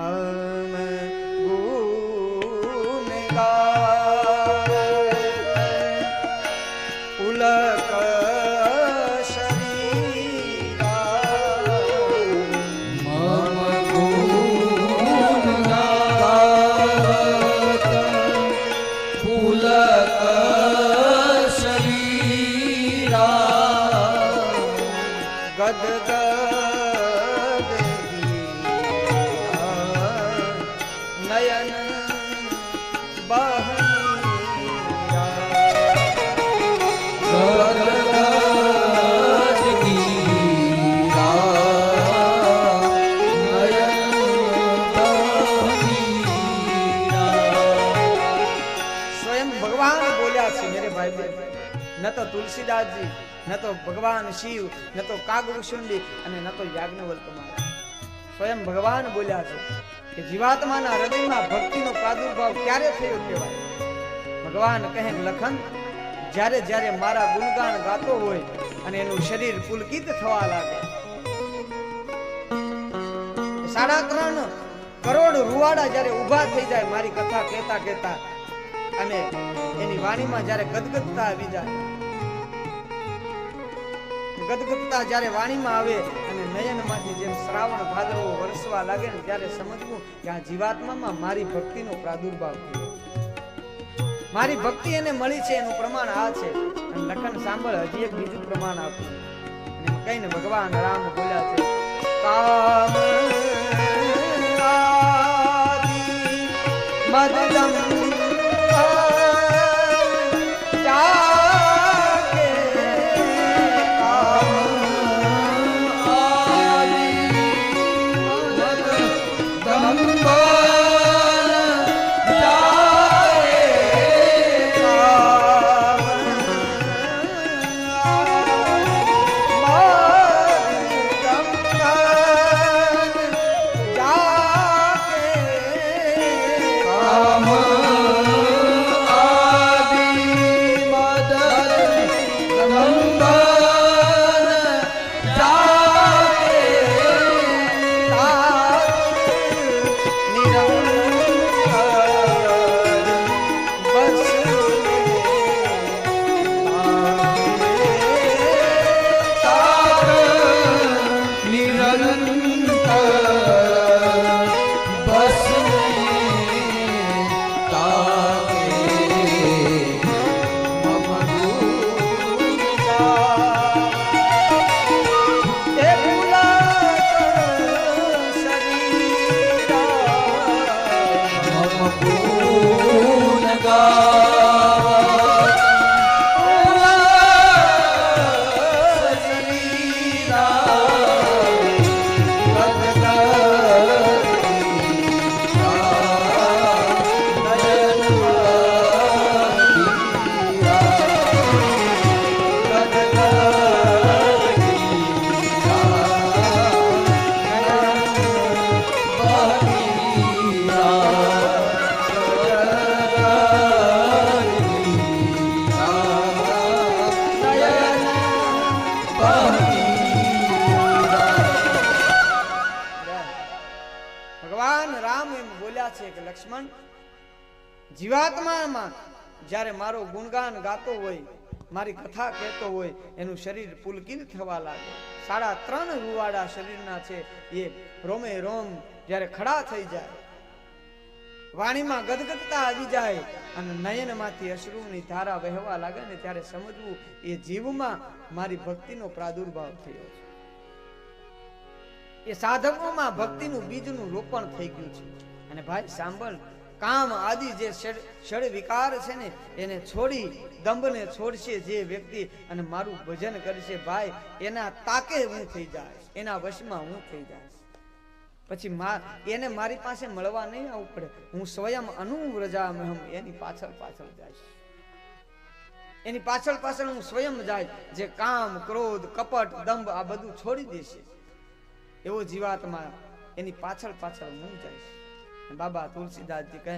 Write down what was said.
Namah ન તો તુલસીદાસજી, ન તો ભગવાન શિવ, ન તો કાગવૃષુંડી અને ન તો યાજ્ઞવલ્ક સ્વયં ભગવાન બોલ્યા છે કે જીવાત્માના હૃદયમાં ભક્તિનો પ્રાદુર્ભાવ ક્યારે થયો કહેવાય? ભગવાન કહે, લખન, જ્યારે જ્યારે મારા ગુણગાન ગાતો હોય અને એનું શરીર પુલકિત થવા લાગે. સાડા ત્રણ કરોડ રૂવાડા જ્યારે ઊભા થઈ જાય, મારી કથા કહેતા કહેતા અને એની વાણીમાં જ્યારે ગદગદતા આવી જાય, ગદગદતા જ્યારે વાણીમાં આવે અને નયનમાંથી જેમ શ્રાવણ ભાદરવો વરસવા લાગે ને ત્યારે સમજવું કે આ જીવાત્મામાં મારી ભક્તિનો પ્રાદુર્ભાવ થયો. મારી ભક્તિ એને મળી છે, એનું પ્રમાણ આ છે. અને લખન સાંભળ, હજી એક બીજું પ્રમાણ આપ્યું કહીને ભગવાન રામ બોલ્યા છે, કામ ભગવાન લક્ષ્મણ, જીવાત્મામાં જ્યારે મારો ગુણગાન ગાતો હોય, મારી કથા કહેતો હોય, એનું શરીર પુલકિત થવા લાગે. સાડા ત્રણ રૂવાડા શરીરના છે એ રોમે રોમ જ્યારે ખડા થઈ જાય. વાણીમાં ગદગદતા આવી જાય અને નયનમાંથી અશ્રુની ધારા વહેવા લાગે ને ત્યારે સમજવું એ જીવમાં મારી ભક્તિનો પ્રાદુર્ભાવ થયો છે. એ સાધકોમાં ભક્તિનું બીજનું રોપણ થઈ ગયું છે. અને ભાઈ, સાંભળ, કામ આદિ જે ષડ વિકાર છે ને, એને છોડી, દંભને છોડશે જે વ્યક્તિ અને મારું ભજન કરશે, ભાઈ, એના તાકે હું થઈ જાય, એના વશમાં હું થઈ જાય. પછી મા- એને મારી પાસે મળવા નહીં આવવું પડે હું સ્વયં અનુવ્રજામહમ, એની પાછળ પાછળ જાય એની પાછળ પાછળ હું સ્વયં જાય, જે કામ, ક્રોધ, કપટ, દંભ, આ બધું છોડી દેશે. એવો જીવાત્મા એની પાછળ પાછળ હું જઈશ. બાબા તુલસીદાસજી કહે